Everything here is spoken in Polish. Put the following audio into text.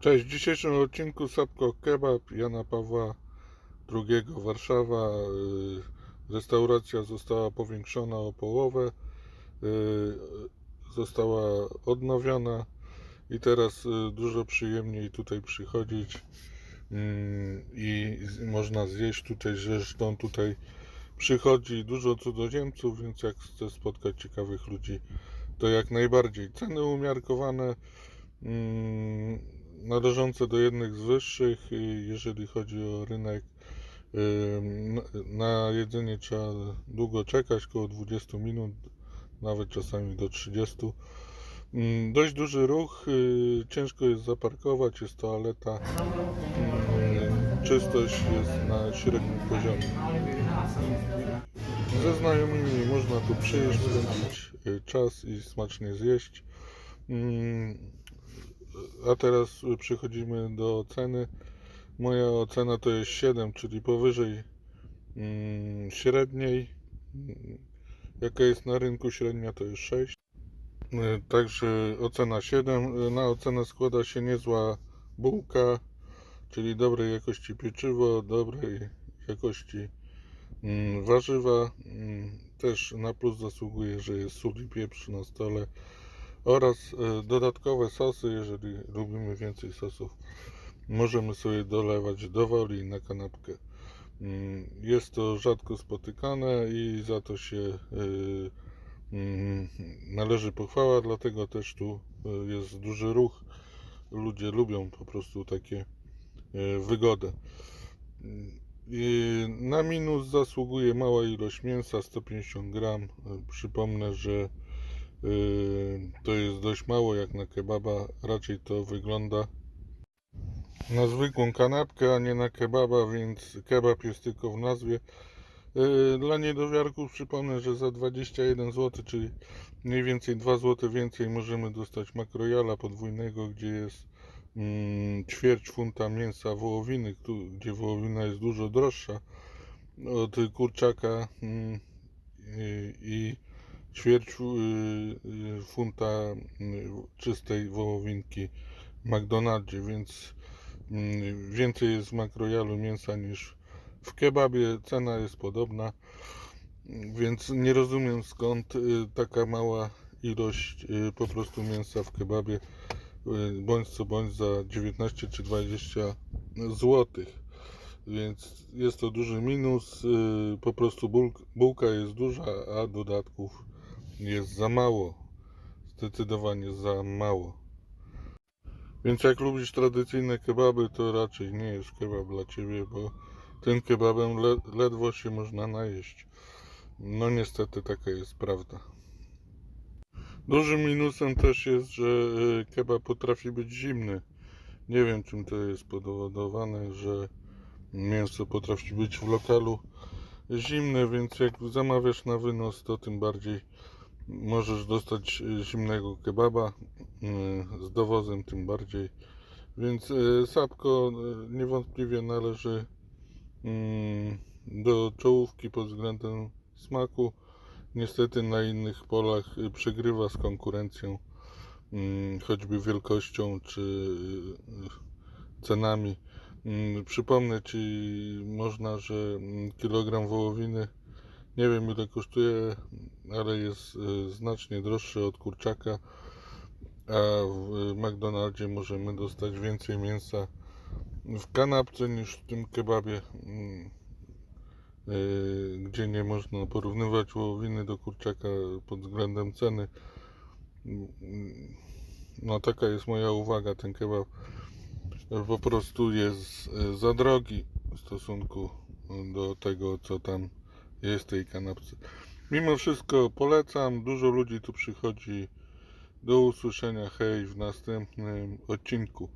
Cześć, w dzisiejszym odcinku Sapko Kebab Jana Pawła II Warszawa. Y, Restauracja została powiększona o połowę, y, została odnowiona i teraz y, dużo przyjemniej tutaj przychodzić i z- można zjeść tutaj, zresztą tutaj przychodzi dużo cudzoziemców, więc jak chce spotkać ciekawych ludzi, to jak najbardziej. Ceny umiarkowane, mm, należące do jednych z wyższych, jeżeli chodzi o rynek. Na jedzenie trzeba długo czekać, około 20 minut, nawet czasami do 30. Mm, Dość duży ruch, y, ciężko jest zaparkować, jest toaleta, mm, czystość jest na średnim poziomie. Ze znajomymi można tu przyjść, spędzić y, czas i smacznie zjeść. Mm, A teraz przechodzimy do oceny. Moja ocena to jest 7, czyli powyżej mm, średniej. Jaka jest na rynku średnia to jest 6. Y, Także ocena 7. Y, Na ocenę składa się niezła bułka, czyli dobrej jakości pieczywo, dobrej jakości mm, warzywa. Mm, Też na plus zasługuje, że jest sól i pieprz na stole oraz e, dodatkowe sosy, jeżeli lubimy więcej sosów, możemy sobie dolewać do woli na kanapkę. Mm, Jest to rzadko spotykane i za to się e, należy pochwała, dlatego też tu e, jest duży ruch. Ludzie lubią po prostu takie wygodę. I Na minus zasługuje mała ilość mięsa, 150 gram. E, Przypomnę, że Yy, to jest dość mało jak na kebaba. Raczej to wygląda na zwykłą kanapkę, a nie na kebaba, więc kebab jest tylko w nazwie. Yy, Dla niedowiarków przypomnę, że za 21 zł, czyli mniej więcej 2 zł więcej możemy dostać makrojala podwójnego, gdzie jest ćwierć funta mięsa wołowiny, gdzie wołowina jest dużo droższa od kurczaka mm, i, ćwierć y, y, funta y, czystej wołowinki w McDonaldzie, więc mm, więcej jest w makrojalu mięsa niż w kebabie. Cena jest podobna, więc nie rozumiem skąd taka mała ilość po prostu mięsa w kebabie, bądź co bądź za 19 czy 20 złotych. Więc jest to duży minus. y, Po prostu bułk- bułka jest duża, a dodatków jest za mało. Zdecydowanie za mało. Więc jak lubisz tradycyjne kebaby, to raczej nie jest kebab dla ciebie, bo tym kebabem le ledwo się można najeść. No niestety taka jest prawda. Dużym minusem też jest, że y, kebab potrafi być zimny. Nie wiem czym to jest powodowane, że mięso potrafi być w lokalu zimne, więc jak zamawiasz na wynos, to tym bardziej możesz dostać y, zimnego kebaba y, z dowozem tym bardziej. Więc Sapko niewątpliwie należy mm, do czołówki pod względem smaku. Niestety na innych polach y, przegrywa z konkurencją, mm, choćby wielkością czy y, cenami. Mm, Przypomnę Ci można, że mm, kilogram wołowiny nie wiem ile kosztuje, ale jest y, znacznie droższy od kurczaka, a w McDonaldzie możemy dostać więcej mięsa w kanapce niż w tym kebabie, gdzie nie można porównywać wołowiny do kurczaka pod względem ceny. No taka jest moja uwaga, ten kebab po prostu jest y, za drogi w stosunku do tego, co tam jest w tej kanapce. Mimo wszystko polecam, dużo ludzi tu przychodzi. Do usłyszenia, hej, w następnym odcinku.